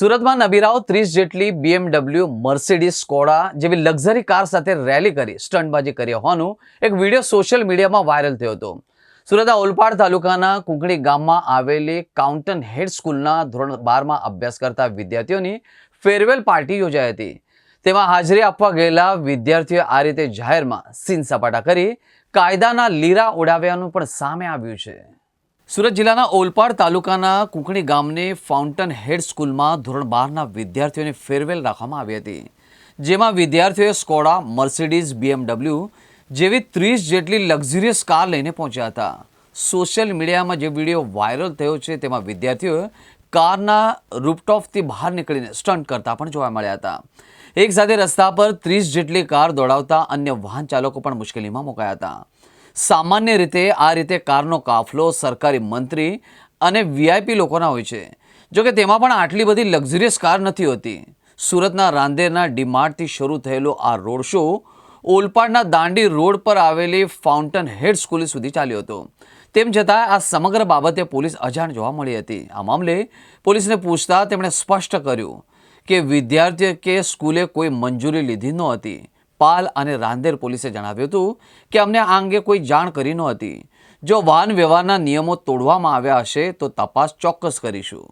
સુરતમાં નબીરાઓ ત્રીસ જેટલી બીએમડબલ્યુ મર્સિડીઝ સ્કોડા જેવી લક્ઝરી કાર સાથે રેલી કરી સ્ટન્ટબાજી કરી હોવાનું એક વીડિયો સોશિયલ મીડિયામાં વાયરલ થયો હતો. સુરતના ઓલપાડ તાલુકાના કુંકણી ગામમાં આવેલી કાઉન્ટન હેડ સ્કૂલના ધોરણ બારમાં અભ્યાસ કરતા વિદ્યાર્થીઓની ફેરવેલ પાર્ટી યોજાઈ હતી. તેમાં હાજરી આપવા ગયેલા વિદ્યાર્થીઓએ આ રીતે જાહેરમાં સીન સપાટા કરી કાયદાના લીરા ઉડાવ્યાનું પણ સામે આવ્યું છે. સુરત જિલ્લાના ઓલપાડ તાલુકાના કુંકણી ગામને ફાઉન્ટન હેડ સ્કૂલમાં ધોરણ બારના વિદ્યાર્થીઓને ફેરવેલ રાખવામાં આવી હતી. જેમાં વિદ્યાર્થીઓએ સ્કોડા, મર્સિડીઝ, બીએમડબલ્યુ જેવી ત્રીસ જેટલી લક્ઝરિયસ કાર લઈને પહોંચ્યા હતા. સોશિયલ મીડિયામાં જે વીડિયો વાયરલ થયો છે, તેમાં વિદ્યાર્થીઓએ કારના રૂપટોપથી બહાર નીકળીને સ્ટન્ટ કરતા પણ જોવા મળ્યા હતા. એક સાથે રસ્તા પર ત્રીસ જેટલી કાર દોડાવતા અન્ય વાહન ચાલકો પણ મુશ્કેલીમાં મુકાયા હતા. સામાન્ય રીતે આ રીતે કારનો કાફલો સરકારી મંત્રી અને વીઆઈપી લોકોના હોય છે. જોકે તેમાં પણ આટલી બધી લક્ઝરિયસ કાર નથી હોતી. સુરતના રાંદેરના ડીમાર્ટથી શરૂ થયેલો આ રોડ શો ઓલપાડના દાંડી રોડ પર આવેલી ફાઉન્ટન હેડ સ્કૂલ સુધી ચાલ્યો હતો. તેમ છતાં આ સમગ્ર બાબતે પોલીસ અજાણ જોવા મળી હતી. આ મામલે પોલીસને પૂછતા તેમણે સ્પષ્ટ કર્યું કે વિદ્યાર્થીએ કે સ્કૂલે કોઈ મંજૂરી લીધી નહોતી પાલ અને રાંદેર પોલીસે જણાવ્યું હતું કે અમને આ અંગે કોઈ જાણ કરી નહોતી. જો વાહન વ્યવહારના નિયમો તોડવામાં આવ્યા હશે તો તપાસ ચોક્કસ કરીશું.